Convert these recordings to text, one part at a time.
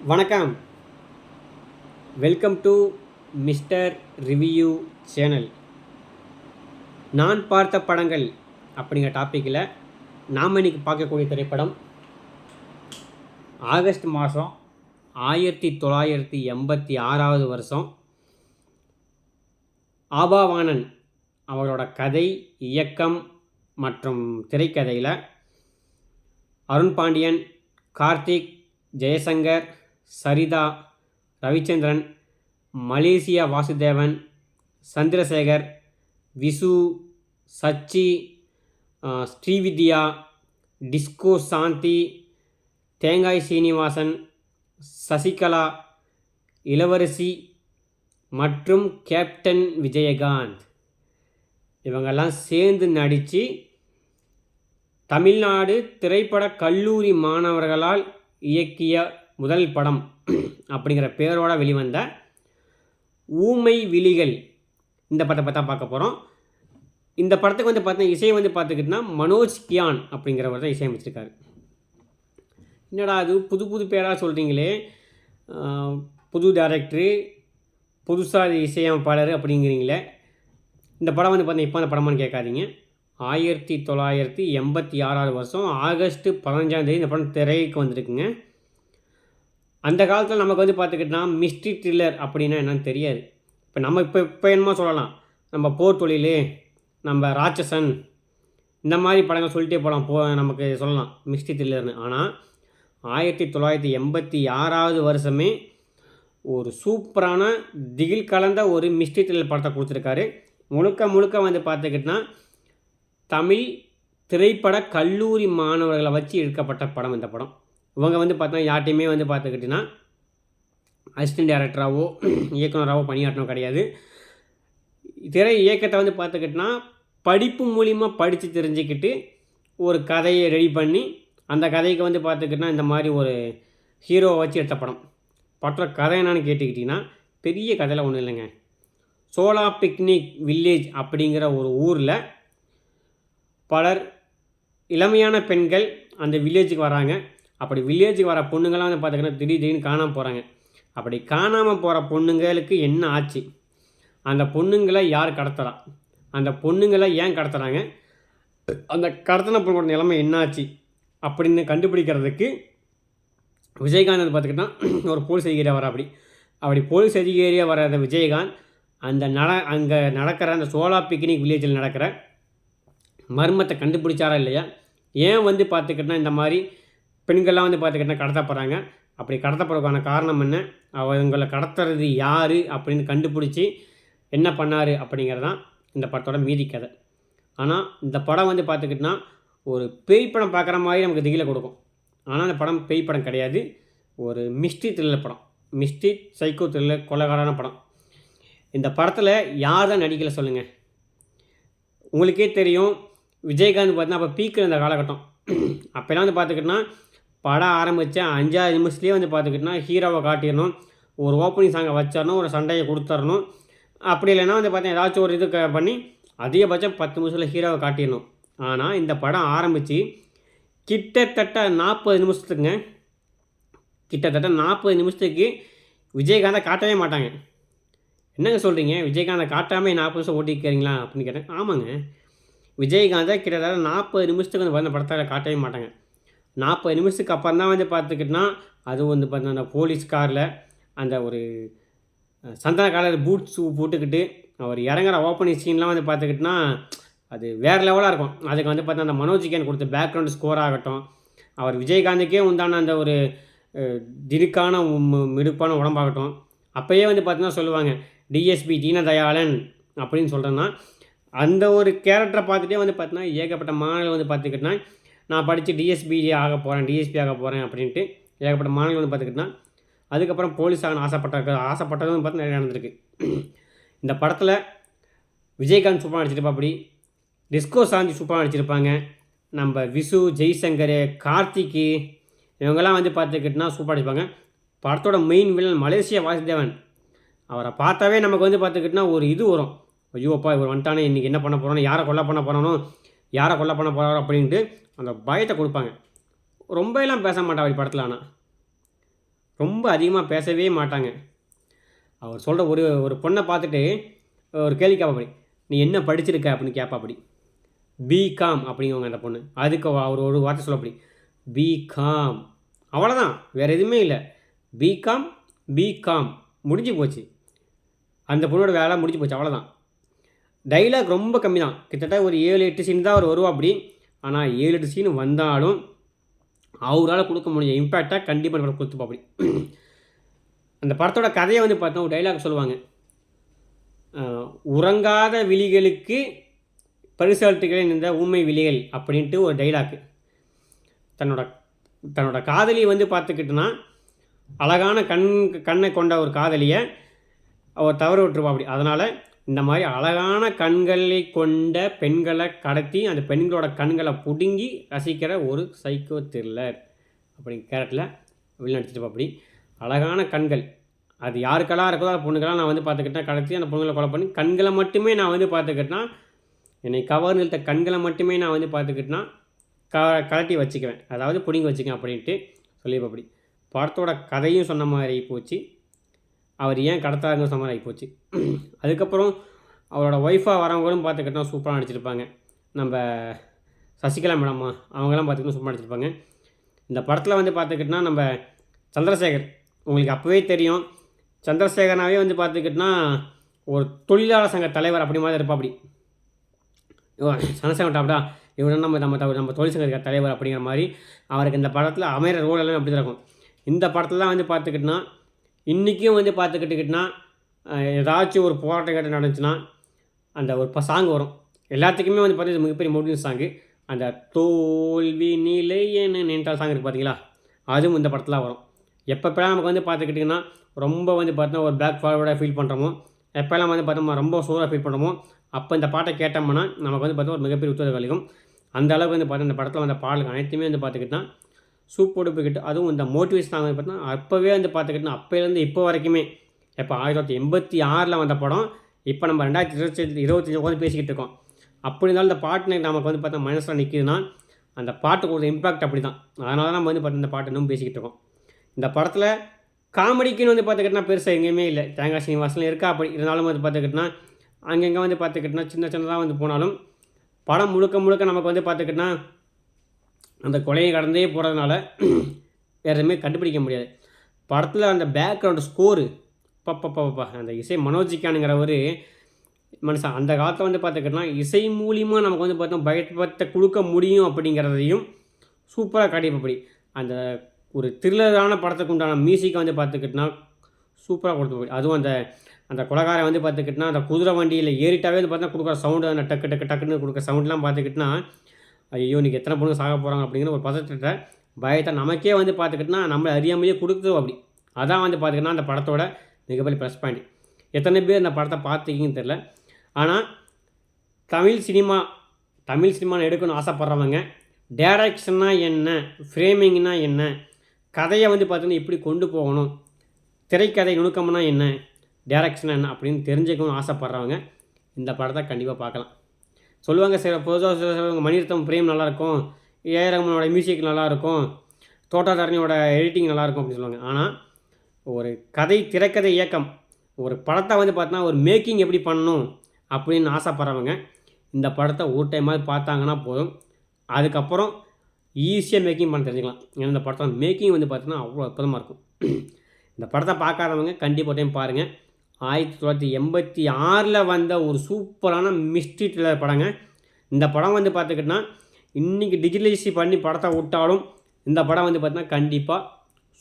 வணக்கம். Welcome to Mister Review channel நான் பார்த்த படங்கள் அப்படிங்கிற டாப்பிக்கில் நாம் இன்னைக்கு பார்க்கக்கூடிய திரைப்படம் ஆகஸ்ட் மாதம் ஆயிரத்தி தொள்ளாயிரத்தி எண்பத்தி ஆறாவது வருஷம் ஆபாவானன் அவரோட கதை இயக்கம் மற்றும் திரைக்கதையில் அருண் பாண்டியன் கார்த்திக் ஜெயசங்கர் சரிதா ரவிச்சந்திரன் மலேசியா வாசுதேவன் சந்திரசேகர் விசு சச்சி ஸ்ரீவித்யா டிஸ்கோ சாந்தி தேங்காய் சீனிவாசன் சசிகலா இளவரசி மற்றும் கேப்டன் விஜயகாந்த். இவங்கெல்லாம் சேர்ந்து நடித்து தமிழ்நாடு திரைப்பட கல்லூரி மாணவர்களால் இயக்கிய முதல் படம் அப்படிங்கிற பேரோட வெளிவந்த ஊமை விழிகள். இந்த படத்தை பார்த்தா தான் பார்க்க போகிறோம் இந்த படத்துக்கு வந்து பார்த்தீங்கன்னா இசை வந்து பார்த்துக்கிட்டோம்னா மனோஜ் கியான் அப்படிங்கிறவர் தான் இசையமைச்சிருக்காரு. என்னடா அது? புது புது பேராக சொல்கிறீங்களே புது டேரக்டரு புதுசாக இசையமைப்பாளர் அப்படிங்கிறீங்களே. இந்த படம் வந்து பார்த்தீங்கன்னா இப்போ அந்த படமான்னு கேட்காதீங்க. ஆயிரத்தி தொள்ளாயிரத்தி எண்பத்தி ஆறாவது வருஷம் ஆகஸ்ட்டு பதினஞ்சாம் தேதி இந்த படம் திரைக்கு வந்திருக்குங்க. அந்த காலத்தில் நமக்கு வந்து பார்த்துக்கிட்டோம்னா மிஸ்ட்ரி த்ரில்லர் அப்படின்னா என்னன்னு தெரியாது. இப்போ நம்ம இப்போ இப்போ என்னமோ சொல்லலாம். நம்ம போர் தொழில் நம்ம ராட்சசன் இந்த மாதிரி படங்கள் சொல்லிட்டே போகலாம் போ நமக்கு சொல்லலாம் மிஸ்ட்ரி த்ரில்லர்னு ஆனால் ஆயிரத்தி தொள்ளாயிரத்தி எண்பத்தி ஆறாவது வருஷமே ஒரு சூப்பரான திகில் கலந்த ஒரு மிஸ்ட்ரி த்ரில்லர் படத்தை கொடுத்துருக்காரு. முழுக்க முழுக்க வந்து பார்த்துக்கிட்டோன்னா தமிழ் திரைப்பட கல்லூரி மாணவர்களை வச்சு எடுக்கப்பட்ட படம் இந்த படம். இவங்க வந்து பார்த்தா யார்ட்டையுமே வந்து பார்த்துக்கிட்டிங்கன்னா அசிஸ்டன்ட் டேரக்டராகவோ இயக்குனராகவோ பணியாற்றணும் கிடையாது. திரை இயக்கத்தை வந்து பார்த்துக்கிட்டிங்கன்னா படிப்பு மூலிமா படித்து தெரிஞ்சுக்கிட்டு ஒரு கதையை ரெடி பண்ணி அந்த கதைக்கு வந்து பார்த்துக்கிட்டிங்கன்னா இந்த மாதிரி ஒரு ஹீரோவை வச்சு எடுத்த படம். படத்தோட கதை என்னன்னு கேட்டுக்கிட்டிங்கன்னா பெரிய கதையில் ஒன்றும் இல்லைங்க. சோலா பிக்னிக் வில்லேஜ் அப்படிங்கிற ஒரு ஊரில் பலர் இளமையான பெண்கள் அந்த வில்லேஜுக்கு வராங்க. அப்படி வில்லேஜுக்கு வர பொண்ணுங்களாம் வந்து பார்த்திங்கன்னா திடீர் திடீர்னு காணாமல் போகிறாங்க அப்படி காணாமல் போகிற பொண்ணுங்களுக்கு என்ன ஆச்சு? அந்த பொண்ணுங்களை யார் கடத்துறா? அந்த பொண்ணுங்களை ஏன் கடத்துறாங்க? அந்த கடத்தின பொண்ணோட நிலைமை என்னாச்சு அப்படின்னு கண்டுபிடிக்கிறதுக்கு விஜயகாந்த் வந்து பார்த்துக்கிட்டா ஒரு போலீஸ் அதிகாரியாக வர அப்படி. அப்படி போலீஸ் அதிகாரியாக வர அந்த விஜயகாந்த் அந்த நட அங்கே நடக்கிற அந்த சோலா பிக்னிக் வில்லேஜில் நடக்கிற மர்மத்தை கண்டுபிடிச்சாரா இல்லையா? ஏன் வந்து பார்த்துக்கிட்டா இந்த மாதிரி பெண்கள்லாம் வந்து பார்த்துக்கிட்டா கடத்தப்படுறாங்க அப்படி கடத்தப்படுறதுக்கான காரணம் என்ன? அவங்களை கடத்துறது யார் அப்படின்னு கண்டுபிடிச்சி என்ன பண்ணார் அப்படிங்கிறதான் இந்த படத்தோட மீதி கதை. ஆனால் இந்த படம் வந்து பார்த்துக்கிட்டோன்னா ஒரு பேய் படம் பார்க்குற மாதிரி நமக்கு திகில கொடுக்கும். ஆனால் அந்த படம் பேய் படம் கிடையாது. ஒரு மிஸ்டி த்ரில்லர் படம். மிஸ்டி சைக்கோ த்ரில்லர் கொலகாரான படம். இந்த படத்தில் யார் தான் நடிக்கலை சொல்லுங்கள் உங்களுக்கே தெரியும் விஜயகாந்த் பார்த்தீங்கன்னா அப்போ பீக்கு இந்த காலகட்டம். அப்போலாம் வந்து பார்த்துக்கிட்டோன்னா படம் ஆரம்பித்த அஞ்சாறு நிமிஷத்துலேயே வந்து பார்த்துக்கிட்டோன்னா ஹீரோவை காட்டிடணும். ஒரு ஓப்பனிங் சாங்கை வச்சிடணும் ஒரு சண்டையை கொடுத்துடணும். அப்படி இல்லைன்னா வந்து பார்த்தீங்கன்னா ஏதாச்சும் ஒரு இது பண்ணி அதிகபட்சம் பத்து நிமிஷத்தில் ஹீரோவை காட்டிடணும். ஆனால் இந்த படம் ஆரம்பித்து கிட்டத்தட்ட நாற்பது நிமிஷத்துக்குங்க. கிட்டத்தட்ட நாற்பது நிமிஷத்துக்கு விஜயகாந்தை காட்டவே மாட்டாங்க. என்னங்க சொல்கிறீங்க விஜயகாந்தை காட்டாமல் நாற்பது நிமிஷம் ஓட்டிக்கிறீங்களா? அப்படின்னு கேட்டேன் ஆமாங்க. விஜயகாந்தை கிட்டத்தட்ட நாற்பது நிமிஷத்துக்கு வந்து அந்த படத்தில் காட்டவே மாட்டாங்க. நாற்பது நிமிஷத்துக்கு அப்புறம் தான் வந்து பார்த்துக்கிட்டோன்னா அது வந்து பார்த்தோன்னா அந்த போலீஸ் காரில் அந்த ஒரு சந்தன காலர் பூட்ஸ் போட்டுக்கிட்டு அவர் இறங்குற ஓப்பனிங் சீன்லாம் வந்து பார்த்துக்கிட்டோன்னா அது வேறு லெவலாக இருக்கும். அதுக்கு வந்து பார்த்தா அந்த மனோஜிகன் கொடுத்த பேக்ரவுண்ட் ஸ்கோர் ஆகட்டும். அவர் விஜயகாந்துக்கே உண்டான அந்த ஒரு திடுக்கான மிடுப்பான உடம்பாகட்டும். அப்போயே வந்து பார்த்தீங்கன்னா சொல்லுவாங்க டிஎஸ்பி தீனதயாளன் அப்படின்னு சொல்கிறேன்னா அந்த ஒரு கேரக்டரை பார்த்துட்டே வந்து பார்த்தீங்கன்னா ஏகப்பட்ட மாணவர்கள் வந்து பார்த்துக்கிட்டோன்னா நான் படித்து டிஎஸ்பி ஆக போகிறேன் டிஎஸ்பி ஆக போகிறேன் அப்படின்ட்டு ஏகப்பட்ட மாணவர்கள் வந்து பார்த்துக்கிட்டா அதுக்கப்புறம் போலீஸ் ஆகணும் ஆசைப்பட்ட ஆசைப்பட்டதும் வந்து பார்த்து நிறைய நடந்திருக்கு. இந்த படத்தில் விஜயகாந்த் சூப்பராக நடிச்சிருப்பா அப்படி டிஸ்கோ சாந்தி சூப்பராக நடிச்சிருப்பாங்க. நம்ம விசு ஜெய்சங்கர் கார்த்திக்கு இவங்கெல்லாம் வந்து பார்த்துக்கிட்டனா சூப்பராக நடிப்பாங்க. படத்தோட மெயின் வில்லன் மலேசியா வாசுதேவன். அவரை பார்த்தாவே நமக்கு வந்து பார்த்துக்கிட்டுனா ஒரு இது வரும். ஐயோப்பா இவர் வந்துட்டானே இன்றைக்கி என்ன பண்ண போகிறானோ யாரை கொல்ல பண்ண போகிறானோ யாரை கொல்ல பண்ண போகிறாரோ அப்படின்ட்டு அந்த பயத்தை கொடுப்பாங்க. ரொம்ப எல்லாம் பேச மாட்டா அப்படி படத்தில் ஆனால் ரொம்ப அதிகமாக பேசவே மாட்டாங்க. அவர் சொல்கிற ஒரு ஒரு பொண்ணை பார்த்துட்டு ஒரு கேள்வி கேட்பாப்படி. நீ என்ன படிச்சிருக்க? அப்படின்னு கேட்பாப்படி. பிகாம் அப்படிங்குவாங்க அந்த பொண்ணு. அதுக்கு அவர் ஒரு வார்த்தை சொல்லப்படி. பிகாம் அவ்வளோதான் வேறு எதுவுமே இல்லை. பிகாம் பிகாம் முடிஞ்சு போச்சு. அந்த பொண்ணோட வேலை முடிஞ்சு போச்சு. அவ்வளோதான் டைலாக் ரொம்ப கம்மி தான் கிட்டத்தட்ட ஒரு ஏழு எட்டு சீன் தான் அவர் வருவா அப்படி. ஆனால் ஏழு எட்டு சீன் வந்தாலும் அவரால் கொடுக்க முடிஞ்ச இம்பேக்டாக கண்டிப்பாக கொடுத்துப்பா அப்படி. அந்த படத்தோட கதையை வந்து பார்த்தோம் ஒரு டைலாக் சொல்லுவாங்க. உறங்காத விழிகளுக்கு பரிசாட்டுகளின் இந்த ஊமை விழிகள் அப்படின்ட்டு ஒரு டைலாக்கு தன்னோட தன்னோட காதலியை வந்து பார்த்துக்கிட்டுனா அழகான கண் கண்ணை கொண்ட ஒரு காதலியை அவர் தவறு விட்டுருவா அப்படி. அதனால் இந்த மாதிரி அழகான கண்களை கொண்ட பெண்களை கடத்தி அந்த பெண்களோட கண்களை பிடுங்கி ரசிக்கிற ஒரு சைக்கோ த்ரில்லர் அப்படி கேரட்டில் வெளிநடிச்சிட்டு அப்படி. அழகான கண்கள். அது யாருக்கெல்லாம் இருக்கோ அந்த பொண்ணுக்கெல்லாம் நான் வந்து பார்த்துக்கிட்டேன். கடத்தி அந்த பொண்ணுங்களை கொலை பண்ணி கண்களை மட்டுமே நான் வந்து பார்த்துக்கிட்டேன்னா என்னை கவர் நிறுத்த கண்களை மட்டுமே நான் வந்து பார்த்துக்கிட்டேன்னா க கலட்டி வச்சுக்குவேன். அதாவது பிடிங்கி வச்சுக்குவேன் அப்படின்ட்டு சொல்லி அப்படி. படத்தோட கதையும் சொன்ன மாதிரி போச்சு. அவர் ஏன் கடத்தாருங்க சொன்ன மாதிரி போச்சு. அதுக்கப்புறம் அவரோட ஒய்ஃபாக வரவங்களும் பார்த்துக்கிட்டோம் சூப்பராக நடிச்சிருப்பாங்க. நம்ம சசிகலா மேடம்மா அவங்களாம் பார்த்துக்கிட்டோம் சூப்பராக நடிச்சிருப்பாங்க. இந்த படத்தில் வந்து பார்த்துக்கிட்டோன்னா நம்ம சந்திரசேகர் உங்களுக்கு அப்போவே தெரியும். சந்திரசேகரனாவே வந்து பார்த்துக்கிட்டோன்னா ஒரு தொழிலாளர் சங்க தலைவர் அப்படி மாதிரி இருப்பா அப்படி. சந்திரசேகர் டாப்டா இவர் நம்ம நம்ம நம்ம தொழிற்சங்க தலைவர் அப்படிங்கிற மாதிரி அவருக்கு இந்த படத்தில் அமைகிற ரோல் எல்லாம் அப்படி தான் இருக்கும். இந்த படத்தில் தான் வந்து பார்த்துக்கிட்டோன்னா இன்றைக்கும் வந்து பார்த்துக்கிட்டுக்கிட்டோன்னா ஏதாச்சும் ஒரு போராட்டம் கேட்டு நடந்துச்சுன்னா அந்த ஒரு இப்போ சாங் வரும். எல்லாத்துக்குமே வந்து பார்த்தீங்கன்னா மிகப்பெரிய மோட்டிவ் சாங்கு அந்த தோல்வி நிலை என்ன சாங் இருக்குது பார்த்தீங்களா அதுவும் இந்த படத்தில் வரும். எப்பப்பெல்லாம் நமக்கு வந்து பார்த்துக்கிட்டிங்கன்னா ரொம்ப வந்து பார்த்தோம்னா ஒரு பேக் ஃபார்வர்டாக ஃபீல் பண்ணுறோமோ எப்போல்லாம் வந்து பார்த்தோம்னா ரொம்ப சோராக ஃபீல் பண்ணுறோமோ அப்போ இந்த பாட்டை கேட்டோம்னா நமக்கு வந்து பார்த்தா ஒரு மிகப்பெரிய உத்தரவு கழிக்கும் அந்த அளவுக்கு வந்து பார்த்தா இந்த படத்தில் வந்த பாடல்கள் அனைத்துமே வந்து பார்த்துக்கிட்டா சூப்பர் போய்கிட்டு அதுவும் இந்த மோட்டிவேஷன் வந்து பார்த்தோம்னா அப்போவே வந்து பார்த்துக்கிட்டோம்னா அப்போலேருந்து இப்போ வரைக்குமே இப்போ ஆயிரத்தி தொள்ளாயிரத்தி எண்பத்தி ஆறில் வந்த படம் இப்போ நம்ம ரெண்டாயிரத்தி இருபத்தி இருபத்தஞ்சி உட்காந்து பேசிக்கிட்டு இருக்கோம். அப்படி இருந்தாலும் இந்த பாட்டு நமக்கு வந்து பார்த்தா மனசில் நிற்கிதுன்னா அந்த பாட்டுக்கு ஒரு இம்பாக்ட் அப்படி தான் அதனால தான் நம்ம வந்து பார்த்து இந்த பாட்டு இன்னும் பேசிக்கிட்டு இருக்கோம். இந்த படத்தில் காமெடிக்குன்னு வந்து பார்த்துக்கிட்டனா பெருசாக எங்கேயுமே இல்லை. தேங்காய் சீனிவாசனில் இருக்கா அப்படி இருந்தாலும் வந்து பார்த்துக்கிட்டோன்னா அங்கங்கே வந்து பார்த்துக்கிட்டோன்னா சின்ன சின்னதாக வந்து போனாலும் படம் முழுக்க முழுக்க நமக்கு வந்து பார்த்துக்கிட்டனா அந்த கொலையை கடந்தே போகிறதுனால வேறு எதுவுமே கண்டுபிடிக்க முடியாது. படத்தில் அந்த பேக்ரவுண்டு ஸ்கோரு பப்பப்பா அந்த இசை மனோஜிக்கானுங்கிறவர் மனுஷன் அந்த காலத்தில் வந்து பார்த்துக்கிட்டோம்னா இசை மூலியமாக நமக்கு வந்து பார்த்தோம் பயத்தை கொடுக்க முடியும் அப்படிங்கிறதையும் சூப்பராக காட்டியப்படி அந்த ஒரு த்ரில்லரான படத்துக்கு உண்டான மியூசிக்கை வந்து பார்த்துக்கிட்டோன்னா சூப்பராக கொடுத்து அதுவும் அந்த அந்த குலகாரை வந்து பார்த்துக்கிட்டனா அந்த குதிரை வண்டியில் ஏறிட்டாவே வந்து பார்த்தா கொடுக்குற சவுண்டு அந்த டக்கு டக்கு டக்குன்னு கொடுக்குற சவுண்ட்லாம் பார்த்துக்கிட்டோன்னா ஐயோ நீங்கள் எத்தனை பொண்ணு சாக போகிறாங்க அப்படிங்கிற ஒரு பதட்டத்தை பயத்தை நமக்கே வந்து பார்த்துக்கிட்டோன்னா நம்மளை அறியாமலேயே கொடுக்குது அப்படி. அதான் வந்து பார்த்துக்கிட்டோன்னா அந்த படத்தோட மிகப்பெரிய ப்ளஸ் பாயிண்ட் எத்தனை பேர் இந்த படத்தை பார்த்துக்கிங்கன்னு தெரில ஆனால் தமிழ் சினிமா தமிழ் சினிமா எடுக்கணும்னு ஆசைப்பட்றவங்க டேரக்ஷன்னா என்ன ஃப்ரேமிங்னா என்ன கதையை வந்து பார்த்தீங்கன்னா எப்படி கொண்டு போகணும் திரைக்கதை நுணுக்கம்னா என்ன டேரக்ஷன் என்ன அப்படின்னு தெரிஞ்சுக்கணும்னு ஆசைப்பட்றவங்க இந்த படத்தை கண்டிப்பாக பார்க்கலாம். சொல்லுவாங்க சில பொதுவாக மணிரத்தம் பிரேம் நல்லாயிருக்கும் ஏஆர் ரஹ்மானோட மியூசிக் நல்லாயிருக்கும் தோட்டாதாரணியோட எடிட்டிங் நல்லாயிருக்கும் அப்படின்னு சொல்லுவாங்க. ஆனால் ஒரு கதை திரைக்கதை இயக்கம் ஒரு படத்தை வந்து பார்த்தோன்னா ஒரு மேக்கிங் எப்படி பண்ணணும் அப்படின்னு ஆசைப்பட்றவங்க இந்த படத்தை ஒரு டைமாவது பார்த்தாங்கன்னா போதும். அதுக்கப்புறம் ஈஸியாக மேக்கிங் பண்ண தெரிஞ்சுக்கலாம். ஏன்னா இந்த படத்தோட மேக்கிங் வந்து பார்த்தீங்கன்னா அவ்வளோ அற்புதமாக இருக்கும். இந்த படத்தை பார்க்காதவங்க கண்டிப்பாக டைம் பாருங்கள் ஆயிரத்தி தொள்ளாயிரத்தி எண்பத்தி ஆறில் வந்த ஒரு சூப்பரான மிஸ்ட்ரி த்ரில்லர் படங்க. இந்த படம் வந்து பார்த்துக்கிட்டோன்னா இன்றைக்கி டிஜிட்டலைஸ் பண்ணி படத்தை விட்டாலும் இந்த படம் வந்து பார்த்தீங்கன்னா கண்டிப்பாக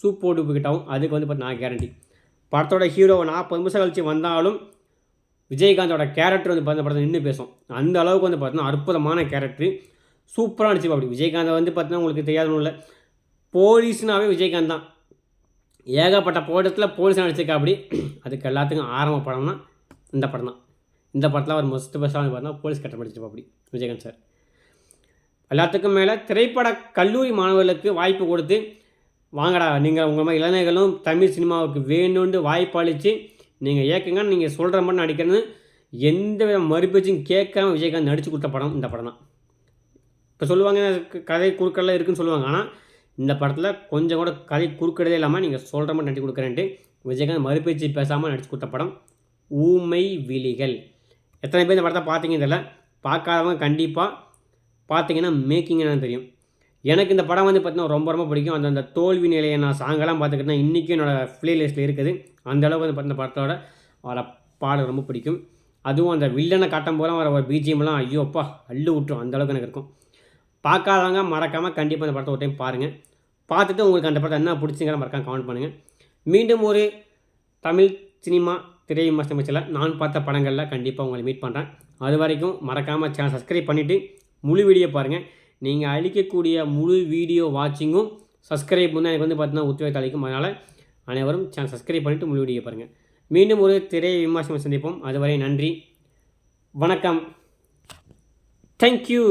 சூப்பர் போய்கிட்டாவும் அதுக்கு வந்து நான் கேரண்டி படத்தோட ஹீரோ நாற்பது நிமிஷம் கழிச்சு வந்தாலும் விஜயகாந்தோட கேரக்டர் வந்து பார்த்த படத்தில் நின்று பேசும். அந்த அளவுக்கு வந்து பார்த்தோன்னா அற்புதமான கேரக்டர் சூப்பராக நடிச்சு அப்படி. விஜயகாந்த் வந்து பார்த்தீங்கன்னா உங்களுக்கு தெரியாதுன்னு இல்லை. போலீஸ்னாவே விஜயகாந்த் தான். ஏகப்பட்ட போட்டத்தில் போலீஸ் நடிச்சிருக்கா அப்படி. அதுக்கு எல்லாத்துக்கும் ஆரம்ப படம்னா இந்த படம் தான். இந்த படத்தில் அவர் மொஸ்ட் பெஸ்ட்டாக பார்த்தா போலீஸ் கட்டம் படிச்சிருப்பா அப்படி விஜயகாந்த் சார் எல்லாத்துக்கும் மேலே திரைப்பட கல்லூரி மாணவர்களுக்கு வாய்ப்பு கொடுத்து வாங்கடா நீங்கள் உங்கள் மாதிரி இளைஞர்களும் தமிழ் சினிமாவுக்கு வேணும்னு வாய்ப்பளித்து நீங்கள் ஏக்குங்க நீங்கள் சொல்கிற மாதிரி நடிக்கிறது எந்த வித மறுபேச்சும் கேட்காம விஜயகாந்த் நடித்து கொடுத்த படம் இந்த படம் தான். இப்போ சொல்லுவாங்க கதை குறுக்கெல்லாம் இருக்குன்னு சொல்லுவாங்க. ஆனால் இந்த படத்தில் கொஞ்சம் கூட கதை குறுக்கிடதே இல்லாமல் நீங்கள் சொல்கிற மாதிரி நடிச்சு கொடுக்குறேன்ட்டு விஜயகாந்த் மறுபேச்சு பேசாமல் நடிச்சு கொடுத்த படம் ஊமை விழிகள். எத்தனை பேர் இந்த படத்தை பார்த்தீங்கன்னு தெரியல. பார்க்காதவங்க கண்டிப்பாக பார்த்தீங்கன்னா மேக்கிங் என்னன்னு தெரியும். எனக்கு இந்த படம் வந்து பார்த்திங்கன்னா ரொம்ப ரொம்ப பிடிக்கும். அந்த அந்த தோல்வி நிலையை நான் சாங்கெல்லாம் பார்த்துக்கிட்டேன் இன்றைக்கும் என்னோடய ப்ளேலிஸ்ட்டில் இருக்குது. அந்தளவுக்கு வந்து பார்த்தீங்கன்னா படத்தோட வர பாடல் ரொம்ப பிடிக்கும். அதுவும் அந்த வில்லனை காட்டும் போதெல்லாம் வர ஒரு பிஜிஎம்லாம் ஐயோ அப்பா அள்ளு விட்டுரும் அந்தளவுக்கு எனக்கு இருக்கும். பார்க்காதவங்க மறக்காமல் கண்டிப்பாக அந்த படத்தை ஒரு டைம் பாருங்கள் பார்த்துட்டு உங்களுக்கு அந்த படத்தை என்ன பிடிச்சிங்கிற மறக்காம கமெண்ட் பண்ணுங்கள் மீண்டும் ஒரு தமிழ் சினிமா திரை விமர்சனத்தில் நான் பார்த்த படங்களில் கண்டிப்பாக உங்களை மீட் பண்ணுறேன் அது வரைக்கும் மறக்காமல் சேனல் சப்ஸ்கிரைப் பண்ணிவிட்டு முழு வீடியோ பாருங்கள் நீங்கள் அளிக்கக்கூடிய முழு வீடியோ வாட்சிங்கும் சப்ஸ்கிரைப் வந்து எனக்கு வந்து பார்த்தீங்கன்னா உத்வேகத்தை அளிக்கும். அதனால் அனைவரும் சேனல் சப்ஸ்கிரைப் பண்ணிவிட்டு முழு வீடியோ பாருங்கள் மீண்டும் ஒரு திரை விமர்சனம் சந்திப்போம். அதுவரை நன்றி. வணக்கம். தேங்க்யூ